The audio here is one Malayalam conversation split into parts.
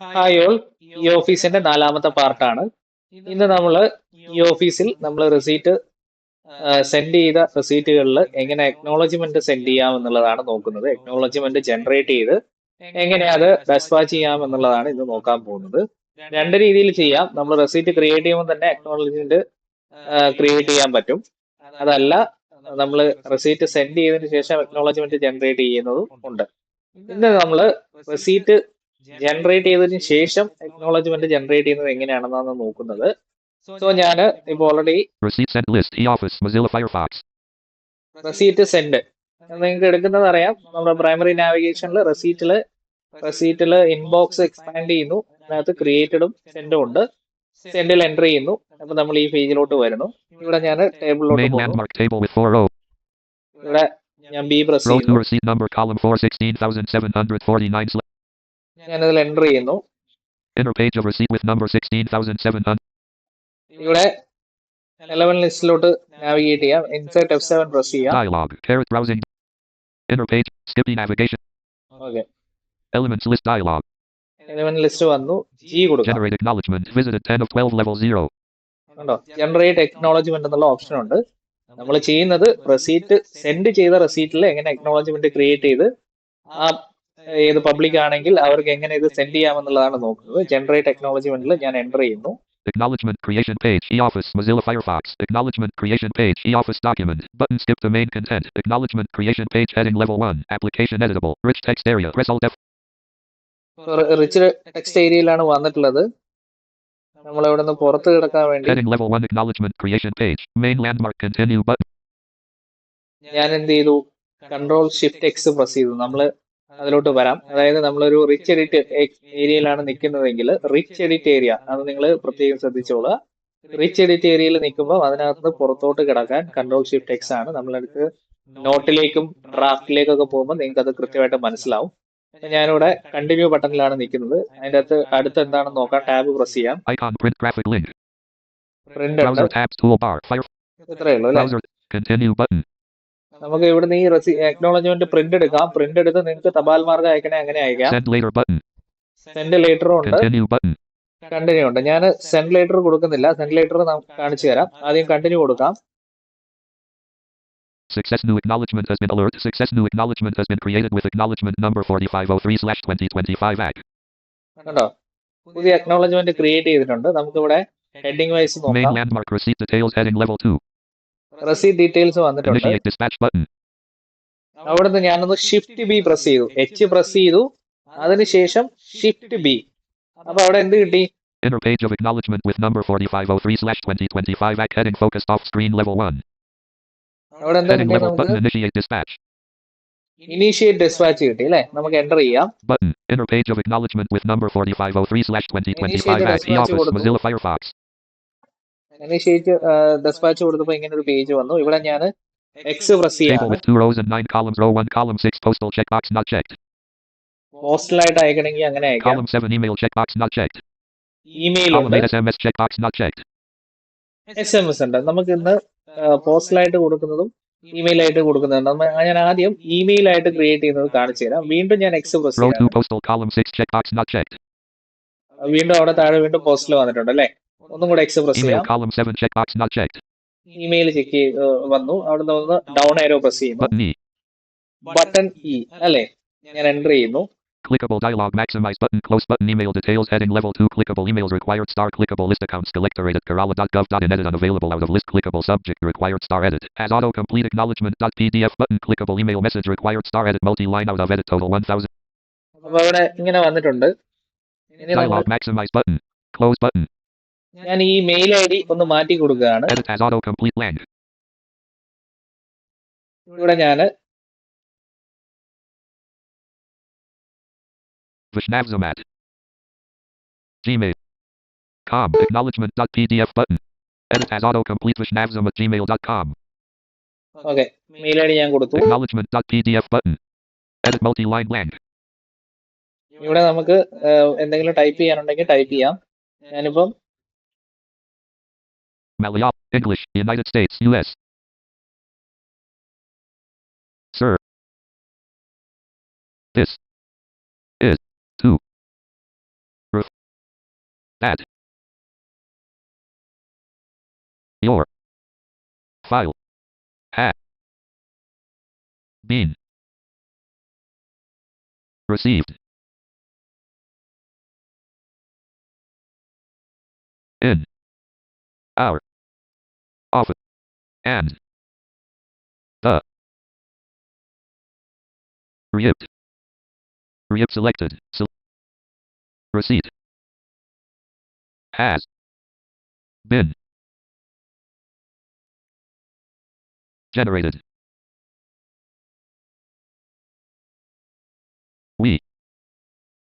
ഹായ് ഓൾ ഈ ഓഫീസിന്റെ നാലാമത്തെ പാർട്ടാണ്. ഇന്ന് നമ്മൾ ഈ ഓഫീസിൽ നമ്മൾ റെസീറ്റ് സെൻഡ് ചെയ്ത റെസീറ്റുകളിൽ എങ്ങനെ എക്നോളജിമെന്റ് സെൻഡ് ചെയ്യാം എന്നുള്ളതാണ് നോക്കുന്നത്. എക്നോളജിമെന്റ് ജനറേറ്റ് ചെയ്ത് എങ്ങനെ അത് ഡെസ്പാച്ച് ചെയ്യാം എന്നുള്ളതാണ് ഇന്ന് നോക്കാൻ പോകുന്നത്. രണ്ട് രീതിയിൽ ചെയ്യാം. നമ്മൾ റെസീറ്റ് ക്രിയേറ്റ് ചെയ്യുമ്പോൾ തന്നെ എക്നോളജിമെന്റ് ക്രിയേറ്റ് ചെയ്യാൻ പറ്റും. അതല്ല നമ്മൾ റെസീറ്റ് സെൻഡ് ചെയ്തതിന് ശേഷം എക്നോളജിമെന്റ് ജനറേറ്റ് ചെയ്യുന്നതും ഉണ്ട്. ഇന്ന് നമ്മൾ റെസീറ്റ് ജനറേറ്റ് ചെയ്തതിന് ശേഷം അക്നോളജ്മെന്റ് ജനറേറ്റ് ചെയ്യുന്നത് എങ്ങനെയാണെന്നാണ് നോക്കുന്നത്. സോ ഞാൻ ഇപ്പോൾ ഓൾറെഡി. റെസീറ്റ് സെൻഡ് നിങ്ങൾക്ക് എടുക്കുന്നത് അറിയാം. നമ്മുടെ പ്രൈമറി നാവിഗേഷനിൽ റെസീറ്റിൽ റെസീറ്റിൽ ഇൻബോക്സ് എക്സ്പാൻഡ് ചെയ്യുന്നു. അതിനകത്ത് ക്രിയേറ്റഡും സെൻഡും ഉണ്ട്. സെൻഡിൽ എന്റർ ചെയ്യുന്നു. അപ്പൊ നമ്മൾ ഈ പേജിലോട്ട് വരുന്നു. ഇവിടെ ഞാൻ ടേബിളിലോട്ട് Main പോകുന്നു. landmark table with 4 row. ഇവിടെ ഞാൻ ബി പ്രസ് Row 2 ചെയ്യുന്നു ഞാനതിൽ എന്റർ ചെയ്യുന്നു Inner page of receipt with 16700. ഇവിടെ ഇലവൻ ലിസ്റ്റിലോട്ട് നാവിഗേറ്റ് ചെയ്യാം ഇൻസെർട്ട് എഫ് സെവൻ പ്രസ് ചെയ്യാം. Okay Elements list dialog. Element list വന്നു G കൊടുക്കുക. Generate acknowledgement. Visited 10 of 12 level 0. കണ്ടോ ജനറേറ്റ് എക്നോളജ്മെന്റ് എന്നുള്ള ഓപ്ഷൻ ഉണ്ട് നമ്മൾ ചെയ്യുന്നത് റെസീറ്റ് സെൻഡ് ചെയ്ത റെസീറ്റിൽ എങ്ങനെ എക്നോളജ്മെന്റ് ക്രിയേറ്റ് ചെയ്ത് ആ ഏത് പബ്ലിക് ആണെങ്കിൽ അവർക്ക് എങ്ങനെ ഇത് സെൻഡ് ചെയ്യാമെന്നുള്ളതാണ് നോക്കുന്നത് ജനറേറ്റ് എക്നോളജ്മെന്റിൽ ഞാൻ എന്റർ ചെയ്യുന്നു Acknowledgement creation page. eOffice. Mozilla Firefox. Acknowledgement creation page. eOffice document. Button skip to main content. Acknowledgement creation page heading level 1. Application editable. Rich text area. Press Alt F. Rich text ഏരിയയിലാണ് വന്നിട്ടുള്ളത് നമ്മൾ ഇവിടെ നിന്ന് പുറത്ത് കിടക്കാൻ വേണ്ടി Heading level 1 acknowledgement creation page. Main landmark continue button. ഞാൻ എന്ത് ചെയ്തു കൺട്രോൾ ഷിഫ്റ്റ് എക്സ് പ്രസ് ചെയ്തു നമ്മൾ അതിലോട്ട് വരാം. അതായത് നമ്മളൊരു റിച്ച് എഡിറ്റ് ഏരിയയിലാണ് നിൽക്കുന്നതെങ്കിൽ റിച്ച് എഡിറ്റ് ഏരിയ അത് നിങ്ങൾ പ്രത്യേകം ശ്രദ്ധിച്ചോളുക. റിച്ച് എഡിറ്റ് ഏരിയയിൽ നിൽക്കുമ്പോൾ അതിനകത്ത് പുറത്തോട്ട് കിടക്കാൻ കൺട്രോൾ ഷിഫ്റ്റ് എക്സ് ആണ്. നമ്മളെടുത്ത് നോട്ടിലേക്കും ഡ്രാഫ്റ്റിലേക്കൊക്കെ പോകുമ്പോൾ നിങ്ങൾക്ക് അത് കൃത്യമായിട്ട് മനസ്സിലാവും. ഞാനിവിടെ കണ്ടിന്യൂ ബട്ടണിലാണ് നിൽക്കുന്നത് അതിന്റെ അകത്ത് അടുത്ത് എന്താണെന്ന് നോക്കാം. ടാബ് പ്രസ് ചെയ്യാം. പ്രിന്റ്. ഇത്രയേ ഉള്ളൂ അല്ലെ Browser. Continue button. നമുക്ക് ഇവിടുന്ന് ഈ റെസി അക്നോളജ്മെന്റ് പ്രിന്റ് എടുക്കാം പ്രിന്റ് എടുത്ത് നിങ്ങൾക്ക് തപാൽ മാർഗം അയക്കണേ അങ്ങനെ അയക്കാം. സെൻഡ് ലേറ്ററും ഉണ്ട്. കണ്ടിന്യൂ ഉണ്ട് ഞാൻ സെൻഡ് ലേറ്റർ കൊടുക്കുന്നില്ല സെൻഡ് ലേറ്റർ നമുക്ക് കാണിച്ചു തരാം ആദ്യം കണ്ടിന്യൂ കൊടുക്കാം Success new acknowledgement has been alert. Success new acknowledgement has been created with acknowledgement number 4503 slash 2025 ACK. കണ്ടോ പുതിയ അക്നോളജ്മെന്റ് ക്രിയേറ്റ് ചെയ്തിട്ടുണ്ട് നമുക്കിവിടെ ഹെഡിംഗ് വൈസ് നോക്കാം landmark receipt details heading level 2. Receipt details വന്നിട്ടുണ്ട് Initiate dispatch button. അവിടുന്ന് ഞാനൊന്ന് ഷിഫ്റ്റ് ബി പ്രസ് ചെയ്തു എച്ച് പ്രസ് ചെയ്തു അതിനുശേഷം ഷിഫ്റ്റ് ബി അപ്പൊ അവിടെ എന്ത് കിട്ടി Inner page of acknowledgement with number 4503 slash 2025 ACK heading focused off screen level 1. അവിടെ എന്താ Heading കിട്ടിയത് level നമുക്ക് button initiate dispatch. Initiate dispatch കിട്ടി അല്ലെ നമുക്ക് എൻ്റർ ചെയ്യാം Button. Inner page of acknowledgement with number 4503 slash 2025 Initiate ACK. response eOffice. കൊടുത്തു. Mozilla Firefox. Initiate dispatch കൊടുത്തപ്പോ ഇങ്ങനെ ഒരു പേജ് വന്നു ഇവിടെ ഞാൻ എക്സ് പ്രസ് ചെയ്യാം postal with 2 rows and 9 columns. Row 1 column 6 postal checkbox not checked. പോസ്റ്റലായിട്ട് അയക്കണമെങ്കിൽ അങ്ങനെ അയക്കാം Column 7 email checkbox not checked. Email Column ഉണ്ട് 8 SMS checkbox not checked. S M S ഉണ്ട് നമുക്ക് ഇന്ന് പോസ്റ്റലായിട്ട് കൊടുക്കുന്നതും ഇമെയിൽ ആയിട്ട് കൊടുക്കുന്നുണ്ട് ഞാൻ ആദ്യം ഇമെയിൽ ആയിട്ട് ക്രിയേറ്റ് ചെയ്യുന്നത് കാണിച്ചു തരാം വീണ്ടും ഞാൻ എക്സ് പ്രസ് Row 2 ചെയ്യാം postal column 6 checkbox not checked. വീണ്ടും അവിടെ താഴെ വീണ്ടും പോസ്റ്റിൽ വന്നിട്ടുണ്ട് അല്ലെ ഒന്നും കൂടെ എക്സ് പ്രസ് Email ചെയ്യാം column 7 checkbox not checked. Email check ചെയ്ത് വന്നു അവിടെ നിന്ന് ഡൗൺ ആരോ പ്രസ് ചെയ്യുന്നു Button E. ബട്ടൺ ഇ അല്ലെ ഞാൻ എൻ്റർ ചെയ്യുന്നു Clickable dialog maximize button close button email details heading level 2 clickable emails required star clickable list accounts collector edit kerala.gov.in edit unavailable out of list clickable subject required star edit as auto complete acknowledgement.pdf button clickable email message required star edit multi line out of edit total 1000 അപ്പൊ അവിടെ ഇങ്ങനെ വന്നിട്ടുണ്ട് ഇനി നമ്മൾ dialog maximize button close button ഞാൻ ഈ മെയിൽ ഐ ഡി ഒന്ന് മാറ്റി കൊടുക്കുകയാണ് ഇവിടെ ഞാൻ Vishnavzamat Gmail com acknowledgement.pdf button edit as autocomplete vishnavzam at gmail.com Okay. Mail ID ഞാൻ കൊടുത്തു acknowledgement.pdf button edit multi line blank ഇവിടെ നമുക്ക് എന്തെങ്കിലും ടൈപ്പ് ചെയ്യാനുണ്ടെങ്കിൽ ടൈപ്പ് ചെയ്യാം ഞാനിപ്പം Malayalam, English, United States, US. Sir. This is to That. Your. File. Ha. Been. Received. In. Our. Office. And. The. Reipped. Reipped selected. Sel- receipt. Has. Been. Generated. We.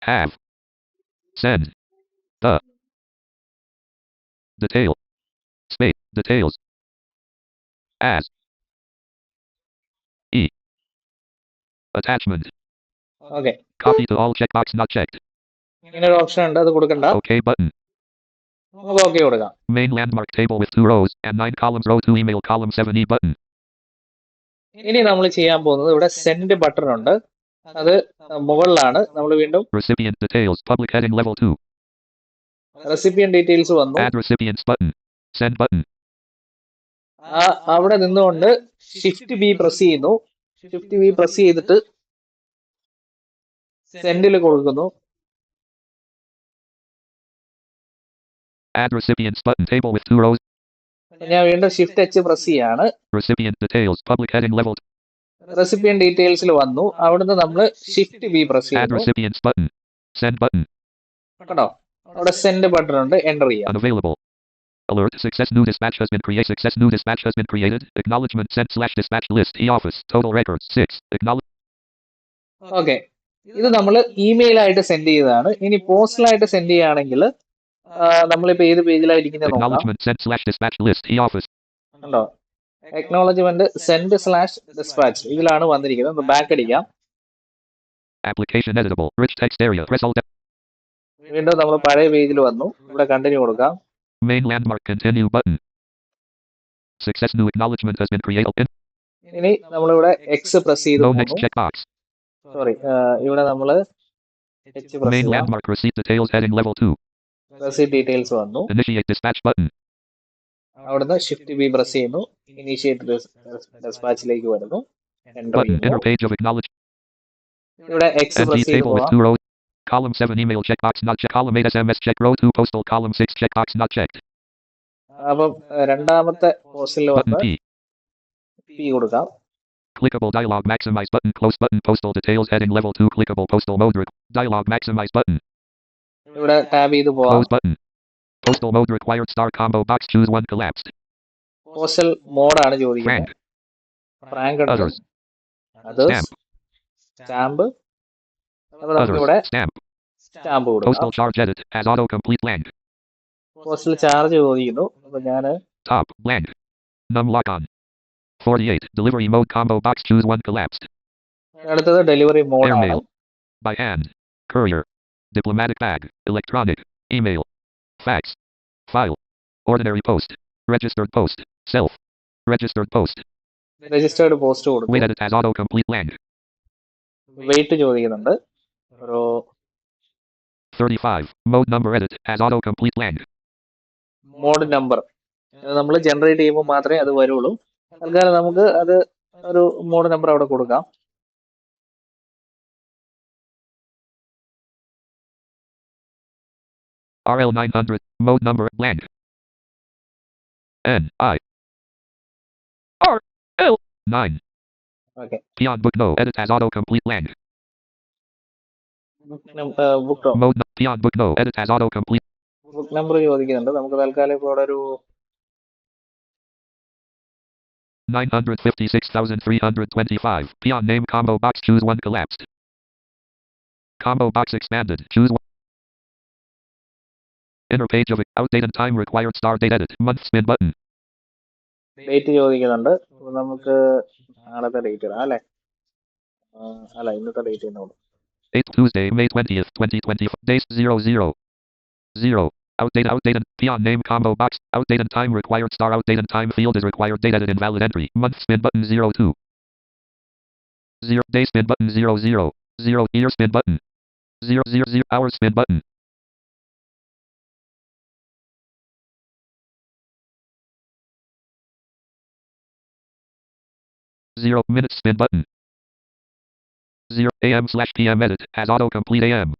Have. Send. The. Detail. Space. Details. As. E. Attachment. Okay. Copy to all checkbox not checked. ഇങ്ങനെ ഒരു ഓപ്ഷൻ ഉണ്ട് അത് കൊടുക്കണ്ട OK button. നമുക്ക് ഓക്കെ കൊടുക്കാം Main landmark table with two rows and nine columns. Row 2 email column 7 E button. ഇനി നമ്മൾ ചെയ്യാൻ പോകുന്നത് ഇവിടെ സെൻഡ് ബട്ടൺ ഉണ്ട് അത് മുകളിലാണ് നമ്മൾ വീണ്ടും Recipient details. Public heading level 2. Recipient details വന്നു Add recipients button. Send button. അവിടെ നിന്നുകൊണ്ട് ഷിഫ്റ്റ് ബി പ്രസ് ചെയ്യുന്നു ഷിഫ്റ്റ് ബി പ്രസ് ചെയ്തിട്ട് സെൻഡിൽ കൊടുക്കുന്നു Add recipients button. Table with two rows. ഞാൻ വീണ്ടും ഷിഫ്റ്റ് എച്ച് പ്രസ് ചെയ്യാണ് Recipient details. Public heading level. Recipient ഡീറ്റെയിൽസിൽ വന്നു അവിടുന്ന് നമ്മൾ ഷിഫ്റ്റ് ബി പ്രസ് Add ചെയ്യുന്നു recipients button. Send button. കേട്ടോ അവിടെ സെൻഡ് ബട്ടൺ ഉണ്ട് എന്റർ ചെയ്യാം Unavailable. Alert. Success new dispatch has been created. Success new dispatch has been created. Acknowledgement sent slash dispatch list. E office. Total records. Six. Acknowledge. Okay ഇത് നമ്മൾ ഇമെയിൽ ആയിട്ട് സെൻഡ് ചെയ്തതാണ് ഇനി പോസ്റ്റലായിട്ട് സെൻഡ് ചെയ്യുകയാണെങ്കിൽ നമ്മളിപ്പോ ഏത് പേജിലായിരിക്കുന്നത് നോക്കാം Acknowledgement sent slash dispatch list. E office. കണ്ടോ എക്നോളജ്മെന്റ് സെൻഡ് സ്ലാഷ് ഡിസ്പാച്ച് ഇതിലാണ് വന്നിരിക്കുന്നത് ഒന്ന് ബാക്ക് അടിക്കാം Application editable. Rich text area. Press alt. വീണ്ടും നമ്മൾ പഴയ പേജിൽ വന്നു ഇവിടെ കണ്ടിന്യൂ കൊടുക്കാം Main landmark. Continue button. Success new acknowledgement has been created. In- ഇനി നമ്മളിവിടെ എക്സ് പ്രസ് ചെയ്ത് no പോകുന്നു next checkbox. സോറി ഇവിടെ നമ്മൾ എച്ച് പ്രസ് Main ചെയ്യാം landmark receipt details heading level 2. Receipt details വന്നു Initiate dispatch button. അവിടുന്ന് ഷിഫ്റ്റ് ബി പ്രസ് ചെയ്യുന്നു ഇനീഷ്യേറ്റ് ഡിസ്പാച്ചിലേക്ക് വരുന്നു എൻ്റർ Button. Inner ചെയ്യുന്നു page of acknowledge. ഇവിടെ എക്സ് Empty പ്രസ് ചെയ്ത് table with പോവാം two rows. Column 7 email checkbox not checked. Column 8 SMS check. Row 2 postal. Column 6 checkbox not checked. അപ്പം ഏഹ്, രണ്ടാമത്തെ പോസ്റ്റിൽ Button വന്ന് P. പി കൊടുക്കാം Clickable dialog maximize button. Close button. Postal details heading level 2. Clickable postal mode. Re- dialog maximize button. ഇവിടെ ടാബ് ചെയ്ത് പോവാം Close button. Postal mode required star combo box. Choose one collapsed. Postal മോഡാണ് ചോദിക്കുന്നത് Frank. ഫ്രാങ്ക് ഉണ്ട് Others. Others Stamp. സ്റ്റാമ്പ് അപ്പൊ നമുക്ക് Others. ഇവിടെ Stamp. സ്റ്റാമ്പ് കൊടുക്കാം Postal charge edit. As autocomplete blank. Postal charge ചോദിക്കുന്നു അപ്പൊ ഞാൻ Top. Blank. Num lock on. 48. Delivery mode combo box. Choose one collapsed. അടുത്തത് delivery മോഡാണ് Airmail. By hand. Courier. Diplomatic bag. Electronic. Email. Fax. File. Ordinary post. Registered post. Self. Registered post. Registered post കൊടുക്കും Wait edit as autocomplete blank. Wait ചോദിക്കുന്നുണ്ട് ഒരു 35. Mode number edit as autocomplete blank. Mode number നമ്മൾ ജനറേറ്റ് ചെയ്യുമ്പോൾ മാത്രമേ അത് വരുള്ളൂ തൽക്കാലം നമുക്ക് അത് ഒരു മോഡ് നമ്പർ അവിടെ കൊടുക്കാം RL 900. Mode number blank. N. I. R. L. 9. Okay Peon book no. Edit as autocomplete blank. Book Mode nu- Peon book no. Edit as autocomplete. Book number ചോദിക്കുന്നുണ്ട് നമുക്ക് തൽക്കാലം ഇപ്പോൾ അവിടെ ഒരു 956,325. Peon name combo box. Choose one collapsed. Combo box expanded. Choose one. Inner page of outdated time required star date edit. Month spin button. Date ചോദിക്കുന്നുണ്ട് അപ്പൊ നമുക്ക് നാളത്തെ ഡേറ്റ് ഇടാം അല്ലെ അല്ല ഇന്നത്തെ ഡേറ്റ് തന്നെ കൊടുക്കും 8 Tuesday, May 20th, 2020. Days 0, 0, 0. Outdated, outdated. Peon name combo box. Outdated time required. Star outdated time field is required. Date edit invalid entry. Month spin button 0, 02. 0. Day spin button 0, 0, 0. Year spin button 0, 0, 0. Hour spin button. Zero minutes spin button. 0 AM slash PM edit has autocomplete AM.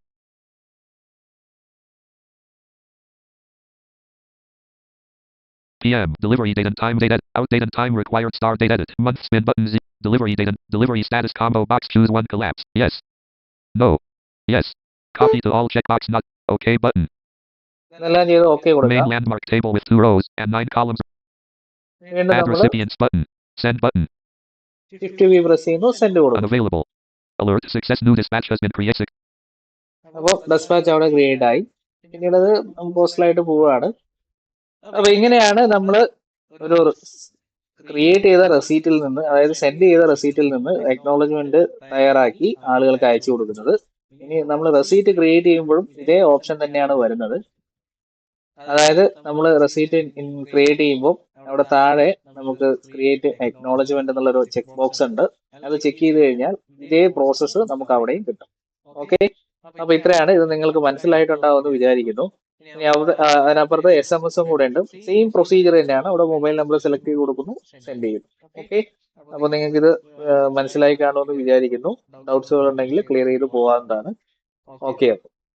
PM delivery date and time date edit. Outdated time required star date edit. Month spin button Z. Delivery date and delivery status combo box choose one collapse. Yes. No. Yes. Copy to all checkbox not OK button. Main landmark table with two rows and nine columns. Add recipients button. Send button. Unavailable. Alert. Success new dispatch has been created. അപ്പോൾ ഡെസ്പാച്ച് അവിടെ ക്രിയേറ്റ് ആയി. പിന്നീട് അത് പോസ്റ്റലായിട്ട് പോവുകയാണ്. അപ്പൊ ഇങ്ങനെയാണ് നമ്മൾ ഒരു ക്രിയേറ്റ് ചെയ്ത റെസീറ്റിൽ നിന്ന് അതായത് സെൻഡ് ചെയ്ത റെസീറ്റിൽ നിന്ന് എക്നോളജ്മെന്റ് തയ്യാറാക്കി ആളുകൾക്ക് അയച്ചു കൊടുക്കുന്നത്. ഇനി നമ്മൾ റെസീറ്റ് ക്രിയേറ്റ് ചെയ്യുമ്പോഴും ഇതേ ഓപ്ഷൻ തന്നെയാണ് വരുന്നത്. അതായത് നമ്മൾ റെസീറ്റ് ക്രിയേറ്റ് ചെയ്യുമ്പോൾ അവിടെ താഴെ നമുക്ക് ക്രിയേറ്റ് അക്നോളജ്മെന്റ് എന്നുള്ളൊരു ചെക്ക് ബോക്സ് ഉണ്ട്. അത് ചെക്ക് ചെയ്ത് കഴിഞ്ഞാൽ ഇതേ പ്രോസസ്സ് നമുക്ക് അവിടെയും കിട്ടും. ഓക്കെ അപ്പൊ ഇത്രയാണ്. ഇത് നിങ്ങൾക്ക് മനസ്സിലായിട്ടുണ്ടാവുമെന്ന് വിചാരിക്കുന്നു. ഇനി അതിനപ്പുറത്ത് എസ് എം എസും കൂടെ ഉണ്ട്. സെയിം പ്രൊസീജിയർ തന്നെയാണ്. അവിടെ മൊബൈൽ നമ്പർ സെലക്ട് ചെയ്ത് കൊടുക്കുന്നു. സെൻഡ് ചെയ്യുന്നു ഓക്കെ അപ്പൊ നിങ്ങൾക്ക് ഇത് മനസ്സിലായി കാണുമെന്ന് വിചാരിക്കുന്നു. ഡൗട്ട്സുകൾ ഉണ്ടെങ്കിൽ ക്ലിയർ ചെയ്ത് പോകാവുന്നതാണ്. ഓക്കെ